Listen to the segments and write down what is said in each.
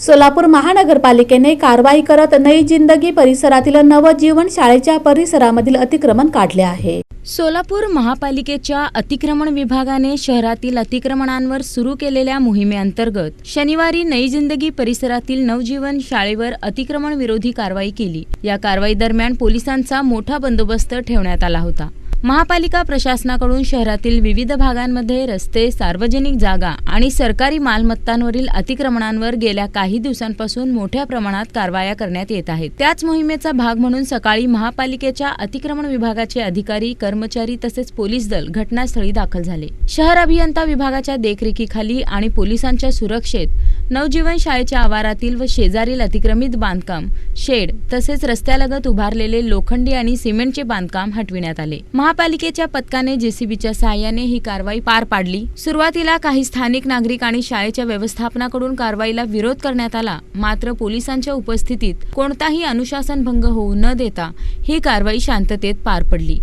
सोलापूर महानगरपालिकेने कारवाई करत नई जिंदगी परिसरातील नवजीवन शाळेच्या परिसरामधील अतिक्रमण काढले आहे. सोलापूर महापालिकेच्या अतिक्रमण विभागाने शहरातील अतिक्रमणांवर सुरू केलेल्या मोहिमेअंतर्गत शनिवारी नई जिंदगी परिसरातील नवजीवन शाळेवर अतिक्रमण विरोधी कारवाई केली. या कारवाई दरम्यान पोलिसांचा मोठा बंदोबस्त ठेवण्यात आला होता. महापालिका प्रशासनाकडून शहरातील विविध भागांमध्ये रस्ते सार्वजनिक जागा आणि सरकारी मालमत्तांवरील अतिक्रमणांवर गेल्या काही दिवसांपासून मोठ्या प्रमाणात कारवाया करण्यात येत आहेत. त्याच मोहिमेचा भाग म्हणून सकाळी महापालिकेच्या अतिक्रमण विभागाचे अधिकारी कर्मचारी तसेच पोलीस दल घटनास्थळी दाखल झाले. शहर अभियंता विभागाच्या देखरेखीखाली आणि पोलिसांच्या सुरक्षेत नवजीवन शाळेच्या आवारातील व शेजारील अतिक्रमित बांधकाम शेड तसेच रस्त्यालगत उभारलेले लोखंडी आणि सिमेंटचे बांधकाम हटविण्यात आले. महापालिकेच्या पथकाने जेसीबीच्या सहाय्याने ही कारवाई पार पाडली. सुरुवातीला काही स्थानिक नागरिक आणि शाळेच्या व्यवस्थापनाकडून कारवाईला विरोध करण्यात आला. मात्र पोलिसांच्या उपस्थितीत कोणताही अनुशासन भंग होऊ न देता ही कारवाई शांततेत पार पडली.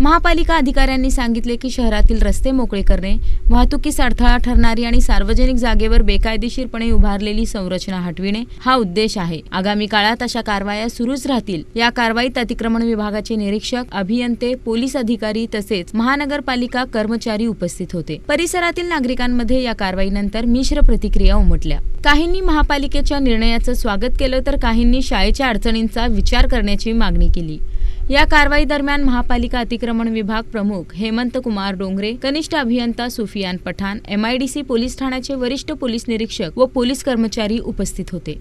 महापालिका अधिकाऱ्यांनी सांगितले की शहरातील रस्ते मोकळे करणे वाहतुकीस अडथळा ठरणारी आणि सार्वजनिक जागेवर बेकायदेशीरपणे उभारलेली संरचना हटविणे हा उद्देश आहे. आगामी काळात अशा कारवाया सुरूच राहतील. या कारवाईत अतिक्रमण विभागाचे निरीक्षक अभियंते पोलीस अधिकारी तसेच महानगरपालिका कर्मचारी उपस्थित होते. परिसरातील नागरिकांमध्ये या कारवाईनंतर मिश्र प्रतिक्रिया उमटल्या. काहींनी महापालिकेच्या निर्णयाचं स्वागत केलं तर काहींनी शाळेच्या अडचणींचा विचार करण्याची मागणी केली. या कारवाई दरम्यान महापालिका अतिक्रमण विभाग प्रमुख हेमंत कुमार डोंगरे कनिष्ठ अभियंता सुफियान पठाण एमआयडीसी पोलीस ठाण्याचे वरिष्ठ पोलीस निरीक्षक व पोलीस कर्मचारी उपस्थित होते.